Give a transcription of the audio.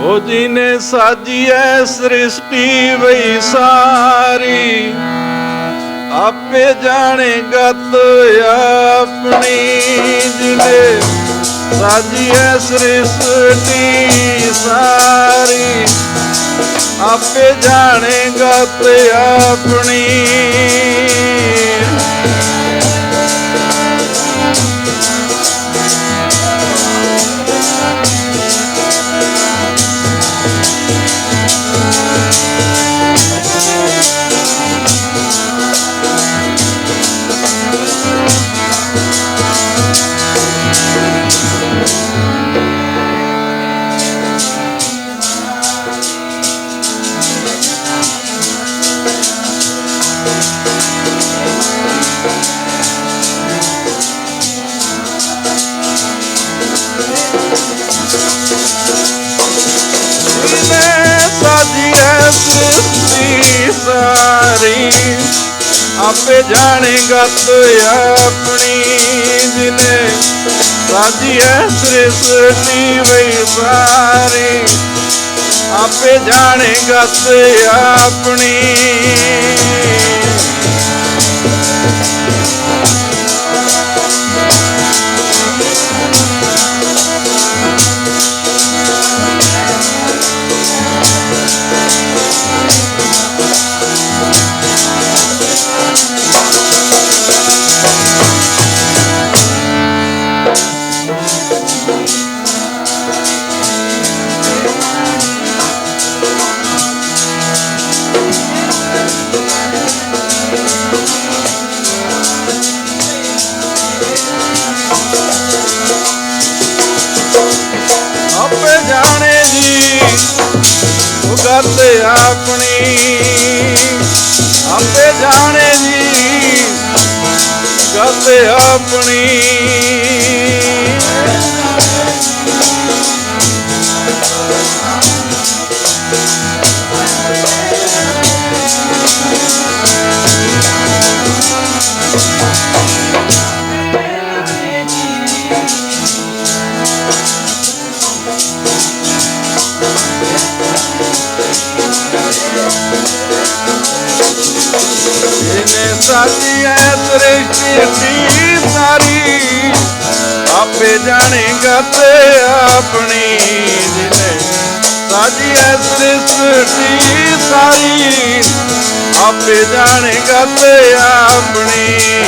ਉਹ ਜਿਨੇ ਸਾਜੀ ਐ ਸ੍ਰਿਸ਼ਟੀ ਵਈ ਸਾਰੀ। ਆਪੇ ਜਾਣੇ ਗਤ ਆਪਣੀ ਜਿਨੇ ਸਾਜੀ ਐ ਸ੍ਰਿਸ਼ਟੀ ਸਾਰੀ। ਆਪੇ ਜਾਣੇ ਗਤ ਆਪਣੀ ਆਪੇ ਜਾਣੇ ਗਤ ਆਪਣੀ ਜਿਨੇ। ਸਾਜੀ ਐ ਸ੍ਰਿਸ਼ਟੀ ਵਈ ਸਾਰੀ ਆਪੇ ਜਾਣੇ ਗਤ ਆਪਣੀ। ਆਪਣੀ ਜਿਨੇ ਸਾਜੀ ਐ ਸ੍ਰਿਸ਼ਟੀ ਸਾਰੀ ਆਪੇ ਜਾਣੇਗਾ ਤੇ ਆਪਣੀ ਜਿਨੇ। ਸਾਜੀ ਸ੍ਰਿਸ਼ਟੀ ਸਾਰੀ ਆਪੇ ਜਾਣੇਗਾ ਤੇ ਆਪਣੀ।